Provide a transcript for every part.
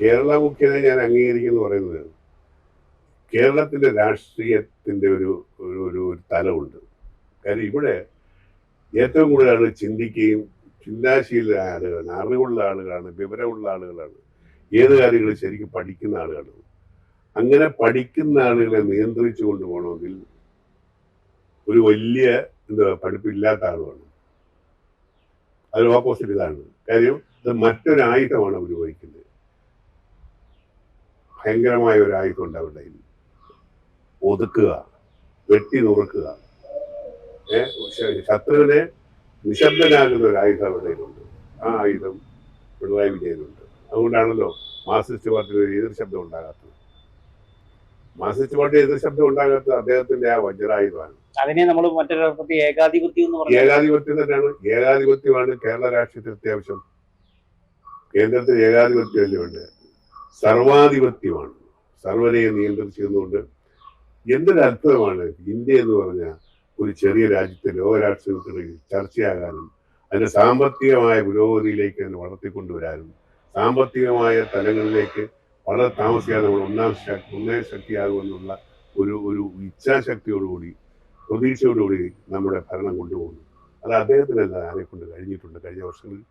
കേരള മുഖ്യത ഞാൻ അംഗീകരിക്കുന്നു പറയുന്നത്. കേരളത്തിന്റെ രാഷ്ട്രീയത്തിന്റെ ഒരു ഒരു ഒരു തലമുണ്ട്. കാര്യം ഇവിടെ ഏറ്റവും കൂടുതൽ ആളുകൾ ചിന്തിക്കുകയും ചിന്താശീല ആളുകളാണ് അറിവുള്ള ആളുകളാണ് വിവരമുള്ള ആളുകളാണ്. ഏത് കാര്യങ്ങൾ ശരിക്കും പഠിക്കുന്ന ആളുകളാണ്. അങ്ങനെ പഠിക്കുന്ന ആളുകളെ നിയന്ത്രിച്ചു കൊണ്ടുപോകണമെങ്കിൽ ഒരു വലിയ എന്താ പഠിപ്പില്ലാത്ത ആളുകളാണ് അതിന് ഓപ്പോസിറ്റ് ഇതാണ്. കാര്യം അത് മറ്റൊരായുധമാണ് അവർ ഉപയോഗിക്കുന്നത് ഭയങ്കരമായ ഒരു ആയുധം ഉണ്ട് അവരുടെ കയ്യിൽ ഒതുക്കുക വെട്ടി നുറുക്കുക. ശത്രുവിനെ നിശബ്ദനാകുന്ന ഒരു ആയുധം അവരുടെ കയ്യിലുണ്ട് ആ ആയുധം പിണറായി വിജയനുണ്ട്. അതുകൊണ്ടാണല്ലോ മാർസിസ്റ്റ് പാർട്ടിയിൽ ഒരു എതിർ ശബ്ദം ഉണ്ടാകാത്തത്. മാർസിസ്റ്റ് പാർട്ടി എതിർ ശബ്ദം ഉണ്ടാകാത്തത് അദ്ദേഹത്തിന്റെ ആ വജ്രായുധമാണ്. അതിനെ നമ്മൾ മറ്റൊരർത്ഥത്തിൽ ഏകാധിപത്യം എന്ന് പറഞ്ഞു ഏകാധിപത്യം തന്നെയാണ്. ഏകാധിപത്യമാണ് കേരള രാഷ്ട്രീയത്തിൽ അത്യാവശ്യം. കേന്ദ്രത്തിൽ ഏകാധിപത്യമല്ലേ ഉണ്ട് സർവാധിപത്യമാണ്. സർവനെയെ നിയന്ത്രിച്ചിരുന്നുകൊണ്ട് എന്തൊരു അത്ഭുതമാണ് ഇന്ത്യ എന്ന് പറഞ്ഞ ഒരു ചെറിയ രാജ്യത്തെ ലോകരാഷ്ട്രീയത്തിനിടയിൽ ചർച്ചയാകാനും അതിന്റെ സാമ്പത്തികമായ പുരോഗതിയിലേക്ക് അതിനെ വളർത്തിക്കൊണ്ടുവരാനും സാമ്പത്തികമായ തലങ്ങളിലേക്ക് വളരെ താമസിക്കാതെ നമ്മൾ ഒന്നാം ശക്തി ഒന്നാം ശക്തിയാകുമെന്നുള്ള ഒരു ഒരു ഇച്ഛാശക്തിയോടുകൂടി പ്രതീക്ഷയോടുകൂടി നമ്മുടെ ഭരണം കൊണ്ടുപോകുന്നു. അത് അദ്ദേഹത്തിനല്ല എന്താ കൊണ്ട് കഴിഞ്ഞിട്ടുണ്ട്. കഴിഞ്ഞ വർഷങ്ങളിൽ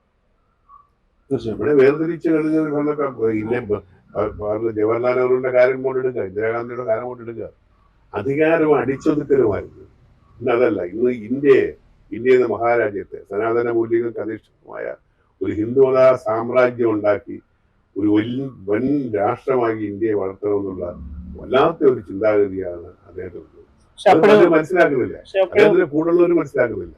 തീർച്ചയായും ഇവിടെ വേർതിരിച്ച് കഴിഞ്ഞത് കൊണ്ടൊക്കെ ഇല്ലേ ജവഹർലാൽ നെഹ്റുവിന്റെ കാര്യം കൊണ്ടെടുക്കുക ഇന്ദിരാഗാന്ധിയുടെ കാര്യം കൊണ്ടെടുക്കുക അധികാരം അടിച്ചൊതുക്കലുമായിരുന്നു ഇന്ന് അതല്ല ഇന്ന് ഇന്ത്യയെ ഇന്ത്യ എന്ന മഹാരാജ്യത്തെ സനാതന മൂല്യങ്ങൾക്ക് അധിഷ്ഠിതമായ ഒരു ഹിന്ദുമത സാമ്രാജ്യം ഉണ്ടാക്കി ഒരു വൻ വൻ രാഷ്ട്രമാക്കി ഇന്ത്യയെ വളർത്തണമെന്നുള്ള വല്ലാത്ത ഒരു ചിന്താഗതിയാണ് അദ്ദേഹത്തിന് മനസ്സിലാക്കുന്നില്ല. അദ്ദേഹത്തിന് കൂടുതലുള്ളവർ മനസ്സിലാക്കുന്നില്ല.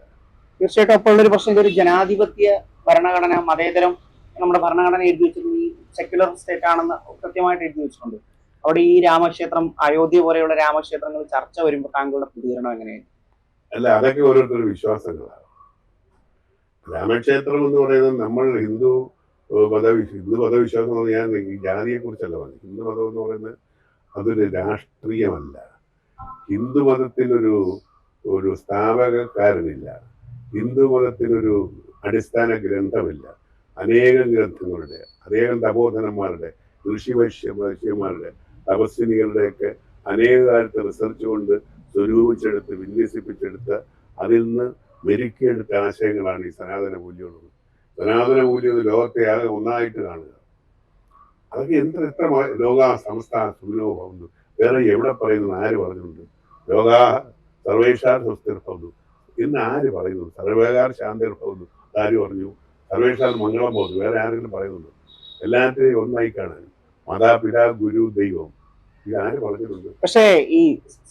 തീർച്ചയായിട്ടും അപ്പോഴുള്ള ഒരു പ്രശ്നം ജനാധിപത്യ ഭരണഘടന മതേതരം നമ്മുടെ ഭരണഘടന എഴുതി വെച്ചിട്ടുണ്ട് ഈ സെക്യുലർ സ്റ്റേറ്റ് ആണെന്ന് കൃത്യമായിട്ട് എഴുതി വെച്ചിട്ടുണ്ട്. അവിടെ ഈ രാമക്ഷേത്രം അയോധ്യ പോലെയുള്ള രാമക്ഷേത്രങ്ങൾ ചർച്ച വരുമ്പോൾ താങ്കളുടെ പ്രതികരണം എങ്ങനെയാണ്? അല്ല അതൊക്കെ ഓരോരുത്തരുടെ വിശ്വാസങ്ങളാണ്. രാമക്ഷേത്രം എന്ന് പറയുന്നത് നമ്മൾ ഹിന്ദു മത ഹിന്ദു മതവിശ്വാസം എന്ന് ഞാൻ ജാതിയെ കുറിച്ചല്ല പറഞ്ഞു ഹിന്ദു മതം എന്ന് പറയുന്നത് അതൊരു രാഷ്ട്രീയമല്ല. ഹിന്ദു മതത്തിനൊരു ഒരു സ്ഥാപകക്കാരനില്ല. ഹിന്ദു മതത്തിനൊരു അടിസ്ഥാന ഗ്രന്ഥമില്ല. അനേകം ഗ്രന്ഥങ്ങളുടെ അനേകം തപോധനന്മാരുടെ ഋഷി വൈശ്യ വൈശ്യന്മാരുടെ തപസ്വിനികളുടെയൊക്കെ അനേക കാലത്ത് റിസർച്ച് കൊണ്ട് സ്വരൂപിച്ചെടുത്ത് വിന്യസിപ്പിച്ചെടുത്ത് അതിൽ നിന്ന് മെരുക്കിയെടുത്ത ആശയങ്ങളാണ് ഈ സനാതന മൂല്യങ്ങൾ സനാതന മൂല്യം ലോകത്തെ ആകെ ഒന്നായിട്ട് കാണുക. അതൊക്കെ എന്ത് എത്ര ലോക സമസ്ത സുഖനോ വേറെ എവിടെ പറയുന്നു ആര് പറഞ്ഞിട്ടുണ്ട് ലോക സർവേഷാർ സ്വസ്ഥിർഭവുന്നു എന്ന് ആര് പറയുന്നു? സർവേകാർ ശാന്തിർഭവുന്നു ആര് പറഞ്ഞു? സർവേഷാർ മംഗളം പോകുന്നു വേറെ ആരെങ്കിലും പറയുന്നുണ്ട് എല്ലാത്തിനെയും ഒന്നായി കാണാൻ മാതാപിതാ ഗുരു ദൈവം ഇത് ആര് പറഞ്ഞിട്ടുണ്ട് പക്ഷേ ഈ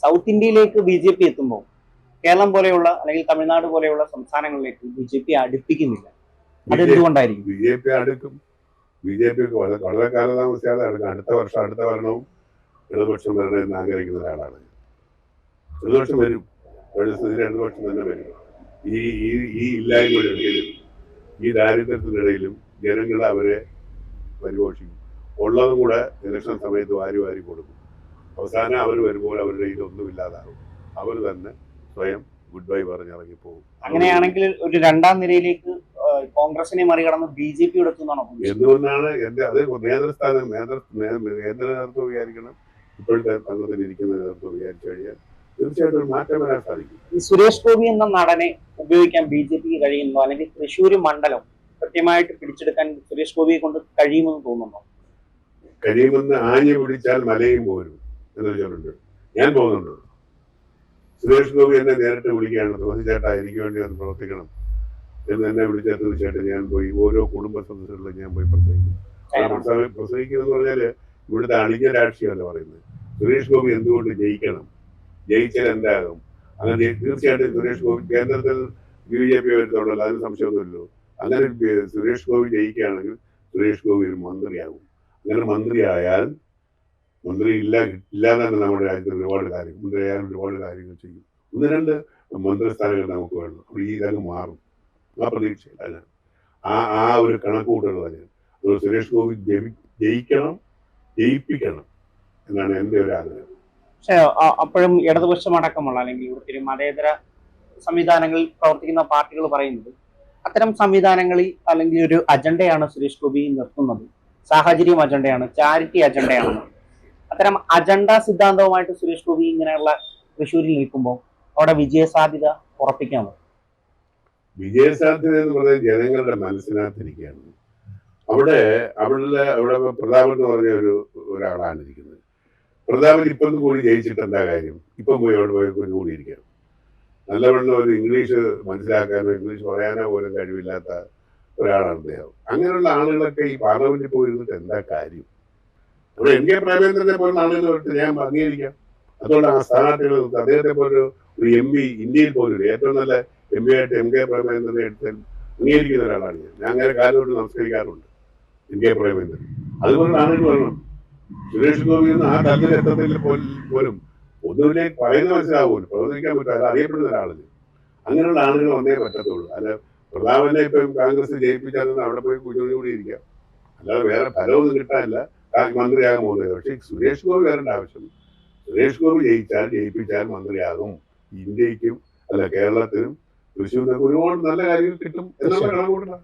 സൗത്ത് ഇന്ത്യയിലേക്ക് ബി ജെ പി എത്തുമ്പോൾ കേരളം പോലെയുള്ള അല്ലെങ്കിൽ തമിഴ്നാട് പോലെയുള്ള സംസ്ഥാനങ്ങളിലേക്ക് ബി ജെ പി അടുപ്പിക്കുന്നില്ല അതെന്തുകൊണ്ടായിരിക്കും ബി ജെ പി അടുക്കും ബി ജെ പി വളരെ വളരെ കാലതാമസിയാതെ അടുക്കും അടുത്ത വർഷം അടുത്ത ഭരണവും ഇടതുപക്ഷം വരണം എന്ന് ആഗ്രഹിക്കുന്ന ഒരാളാണ്. ഇടതുപക്ഷം വരും ഇടതുപക്ഷം തന്നെ വരും ഈ ഈ ഇടയിലും ഈ ദാരിദ്ര്യത്തിനിടയിലും ജനങ്ങൾ അവരെ പരിപോഷിക്കും. ഉള്ളതും കൂടെ ഇലക്ഷൻ സമയത്ത് വാരി വാരി കൊടുക്കും. അവസാനം അവർ വരുമ്പോൾ അവരുടെ ഇതൊന്നും ഇല്ലാതാകും അവർ തന്നെ സ്വയം ഗുഡ് ബൈ പറഞ്ഞിറങ്ങി പോകും അങ്ങനെയാണെങ്കിൽ ഒരു രണ്ടാം നിരയിലേക്ക് കോൺഗ്രസിനെ മറികടന്ന് ബി ജെ പി? എന്തുകൊണ്ടാണ് എന്റെ അത് നേതൃസ്ഥാനം നേതൃ കേന്ദ്ര നേതൃത്വം വിചാരിക്കണം. ഇപ്പോഴത്തെ സംഘത്തിൽ ഇരിക്കുന്ന നേതൃത്വം വിചാരിച്ചു കഴിഞ്ഞാൽ തീർച്ചയായിട്ടും ഒരു മാറ്റം വരാൻ സാധിക്കും. ഈ സുരേഷ് ഗോപി എന്ന നടനെ ഉപയോഗിക്കാൻ ബി ജെ പിക്ക് കഴിയുന്നു അല്ലെങ്കിൽ തൃശ്ശൂർ മണ്ഡലം കൃത്യമായിട്ട് പിടിച്ചെടുക്കാൻ സുരേഷ് ഗോപിയെ കൊണ്ട് കഴിയുമെന്ന് തോന്നുന്നു. കഴിയുമെന്ന് ആഞ്ഞ പിടിച്ചാൽ മലയും പോരും എന്ന് വെച്ചിട്ടുണ്ട് ഞാൻ പോകുന്നുണ്ട്. സുരേഷ് ഗോപി എന്നെ നേരിട്ട് വിളിക്കുകയാണ് തോന്നി ചേട്ടാ എനിക്ക് വേണ്ടി ഒന്ന് പ്രവർത്തിക്കണം എന്ന് എന്നെ വിളിച്ചാൽ തീർച്ചയായിട്ടും ഞാൻ പോയി ഓരോ കുടുംബ സദസ്സുകളിലും ഞാൻ പോയി പ്രസംഗിക്കും. ആ പ്രസംഗ- എന്ന് പറഞ്ഞാൽ ഇവിടുത്തെ അണിഞ്ഞ രാഷ്ട്രീയമല്ല പറയുന്നത്. സുരേഷ് ഗോപി എന്തുകൊണ്ട് ജയിക്കണം? ജയിച്ചാൽ എന്താകും? അങ്ങനെ തീർച്ചയായിട്ടും സുരേഷ് ഗോപി കേന്ദ്രത്തിൽ ബി ജെ പി വരുത്തുള്ളൂ അതിന് സംശയമൊന്നുമില്ലല്ലോ. അങ്ങനെ സുരേഷ് ഗോപി ജയിക്കുകയാണെങ്കിൽ സുരേഷ് ഗോപി ഒരു മന്ത്രിയാകും. അങ്ങനെ മന്ത്രിയായാൽ മന്ത്രി ഇല്ല ഇല്ലാതെ തന്നെ നമ്മുടെ രാജ്യത്ത് ഒരുപാട് കാര്യം മന്ത്രിയായാലും ഒരുപാട് കാര്യങ്ങൾ ചെയ്യും. ഒന്ന് രണ്ട് മന്ത്രിസ്ഥാനങ്ങൾ നമുക്ക് വേണം. അപ്പോൾ ഈ ഇതങ്ങ് മാറും. ആ പ്രതീക്ഷയില്ല ആ ആ ഒരു കണക്കുകൂട്ടലാണ് ഞാൻ അതുകൊണ്ട് സുരേഷ് ഗോപി ജയി- ജയിക്കണം ജയിപ്പിക്കണം എന്നാണ് എന്റെ ഒരു ആഗ്രഹം. പക്ഷേ അപ്പോഴും ഇടതുപക്ഷം അടക്കമുള്ള അല്ലെങ്കിൽ ഇവിടുത്തെ മതേതര സംവിധാനങ്ങളിൽ പ്രവർത്തിക്കുന്ന പാർട്ടികൾ പറയുന്നത് അത്തരം സംവിധാനങ്ങളിൽ അല്ലെങ്കിൽ ഒരു അജണ്ടയാണ് സുരേഷ് ഗോപി നിർത്തുന്നത്. സാഹചര്യം അജണ്ടയാണ് ചാരിറ്റി അജണ്ടയാണ്. അത്തരം അജണ്ട സിദ്ധാന്തവുമായിട്ട് സുരേഷ് ഗോപി ഇങ്ങനെയുള്ള തൃശ്ശൂരിൽ നിൽക്കുമ്പോൾ അവിടെ വിജയ സാധ്യത ഉറപ്പിക്കാമോ? വിജയസാധ്യത എന്ന് പറഞ്ഞാൽ ജനങ്ങളുടെ മനസ്സിനകത്തിരിക്കുകയാണ്. അവിടെ അവിടെ അവിടെ പ്രതാപൻ എന്ന് പറഞ്ഞ ഒരു ഒരാളാണ് ഇരിക്കുന്നത്. പ്രതാപൻ ഇപ്പം കൂടി ജയിച്ചിട്ട് എന്താ കാര്യം? ഇപ്പം പോയി അവിടെ പോയി കൂടിയിരിക്കുകയാണ്. നല്ലവണ്ണം ഒരു ഇംഗ്ലീഷ് മനസ്സിലാക്കാനോ ഇംഗ്ലീഷ് പറയാനോ പോലും കഴിവില്ലാത്ത ഒരാളാണ് അദ്ദേഹം. അങ്ങനെയുള്ള ആളുകളൊക്കെ ഈ പാർലമെന്റിൽ പോയിരുന്നിട്ട് എന്താ കാര്യം? അവിടെ എൻ കെ പ്രേമേന്ദ്രനെ പോലുള്ള ആളുകൾ ഞാൻ അംഗീകരിക്കാം അതുകൊണ്ട് ആ സ്ഥാനാർത്ഥികൾ അദ്ദേഹത്തെ പോലൊരു ഒരു എം പി ഇന്ത്യയിൽ പോലും ഏറ്റവും നല്ല എം പി ആയിട്ട് എം കെ പ്രേമേന്ദ്രനെ എടുത്ത് അംഗീകരിക്കുന്ന ഒരാളാണ് ഞാൻ. ഞാൻ അങ്ങനെ കാലോട്ട് നമസ്കരിക്കാറുണ്ട് എം കെ പ്രേമേന്ദ്രൻ അതുപോലെ ആളുകൾ വരണം. സുരേഷ് ഗോപി ആ തലത്തിൽ എത്തത്തിൽ പോലും ഒന്നുമില്ലേ പറയുന്ന മനസ്സിലാവുമല്ലോ പ്രവർത്തിക്കാൻ പറ്റില്ല. അറിയപ്പെടുന്ന ഒരാളിന് അങ്ങനെയുള്ള ആളുകൾ വന്നേ പറ്റത്തുള്ളൂ. അല്ല പ്രതാപനെ ഇപ്പം കോൺഗ്രസ് ജയിപ്പിച്ചാൽ അവിടെ പോയി കുഞ്ഞുകൂടി ഇരിക്കാം. അല്ലാതെ വേറെ ഫലമൊന്നും കിട്ടാനില്ല. മന്ത്രിയാകാൻ പോകുന്നത്. പക്ഷേ സുരേഷ് ഗോപി വരേണ്ട ആവശ്യം സുരേഷ് ഗോപി ജയിച്ചാൽ ജയിപ്പിച്ചാൽ മന്ത്രിയാകും. ഇന്ത്യക്കും അല്ല കേരളത്തിനും തൃശ്ശൂരിനൊക്കെ ഒരുപാട് നല്ല കാര്യങ്ങൾ കിട്ടും. എന്നുള്ള കണക്കൂട്ടണം